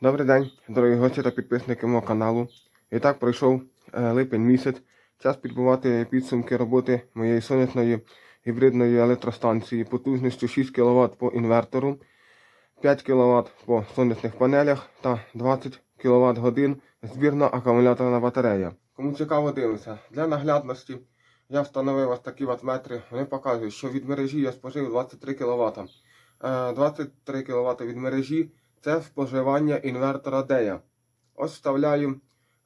Добрий день, дорогі гості та підписники мого каналу. І так пройшов е, липень місяць. Час підбивати підсумки роботи моєї сонячної гібридної електростанції потужністю 6 кВт по інвертору, 5 кВт по сонячних панелях та 20 кВт годин збірна акумуляторна батарея. Кому цікаво дивитися, для наглядності я встановив ось такі ватметри. Вони показують, що від мережі я спожив 23 кВт. Е, 23 кВт від мережі це споживання інвертора DEA. Ось вставляю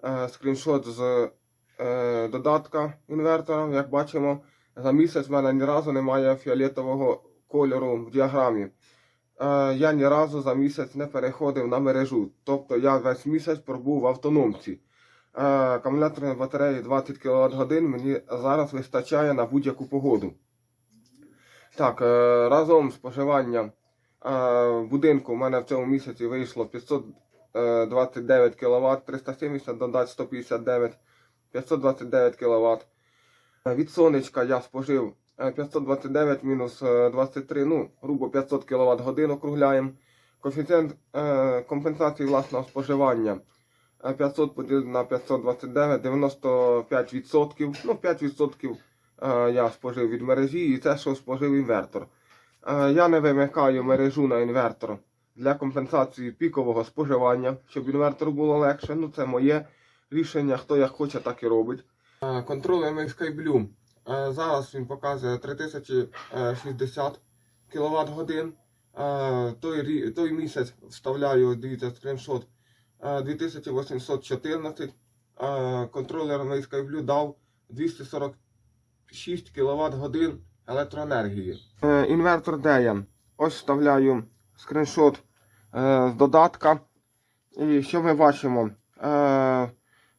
е, скріншот з е, додатка інвертора. Як бачимо, за місяць в мене ні разу немає фіолетового кольору в діаграмі. Е, я ні разу за місяць не переходив на мережу. Тобто я весь місяць пробув в автономці. Е, акумуляторної батареї 20 кВт мені зараз вистачає на будь-яку погоду. Так, е, разом споживання е, будинку у мене в цьому місяці вийшло 529 кВт, 370 додать 159, 529 кВт. Від сонечка я спожив е, 529 мінус е, 23, ну, грубо 500 кВт годин округляємо. Коефіцієнт е, компенсації власного споживання е, 500 поділити на 529, 95%. Ну, 5% е, я спожив від мережі і це, що спожив інвертор. Е, Я не вимикаю мережу на інвертор для компенсації пікового споживання, щоб інвертору було легше. Ну, це моє рішення, хто як хоче, так і робить. Е, Контролер мій SkyBlue. Е, Зараз він показує 3060 кВт годин. Той, той місяць вставляю, дивіться, скріншот е, 2814. Е, Контролер мій SkyBlue дав 246 кВт годин електроенергії. Е, Інвертор DEA. Ось вставляю скріншот е, з додатка. І що ми бачимо? Е,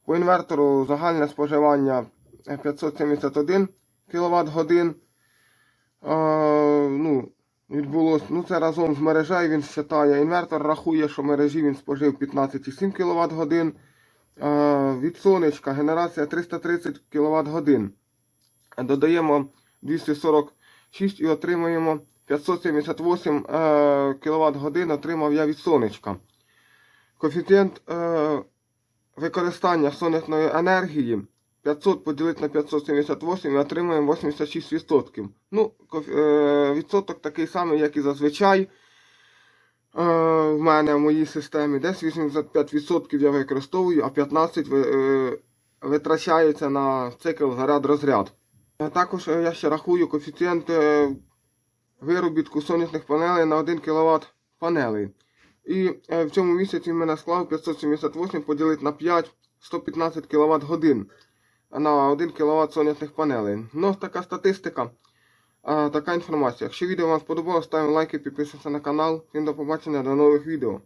по інвертору загальне споживання е, 571 кВт ну, відбулось, ну це разом з мережею він вважає. Інвертор рахує, що мережі він спожив 15,7 кВт від сонечка генерація 330 кВт. Додаємо 246 і отримуємо 578 е, кВт годин отримав я від сонечка. Коефіцієнт е, використання сонячної енергії 500 поділити на 578 і отримуємо 86%. Ну, е, відсоток такий самий, як і зазвичай. В мене в моїй системі десь 85% я використовую, а 15% е, витрачається на цикл заряд-розряд. Е, Також е, я ще рахую коефіцієнт е, виробітку сонячних панелей на 1 кВт панелей. І в цьому місяці в мене склав 578 поділити на 5 115 кВт годин на 1 кВт сонячних панелей. Ну, така статистика, така інформація. Якщо відео вам сподобалось, ставимо лайки, підписуйтесь на канал. Всім до побачення, до нових відео.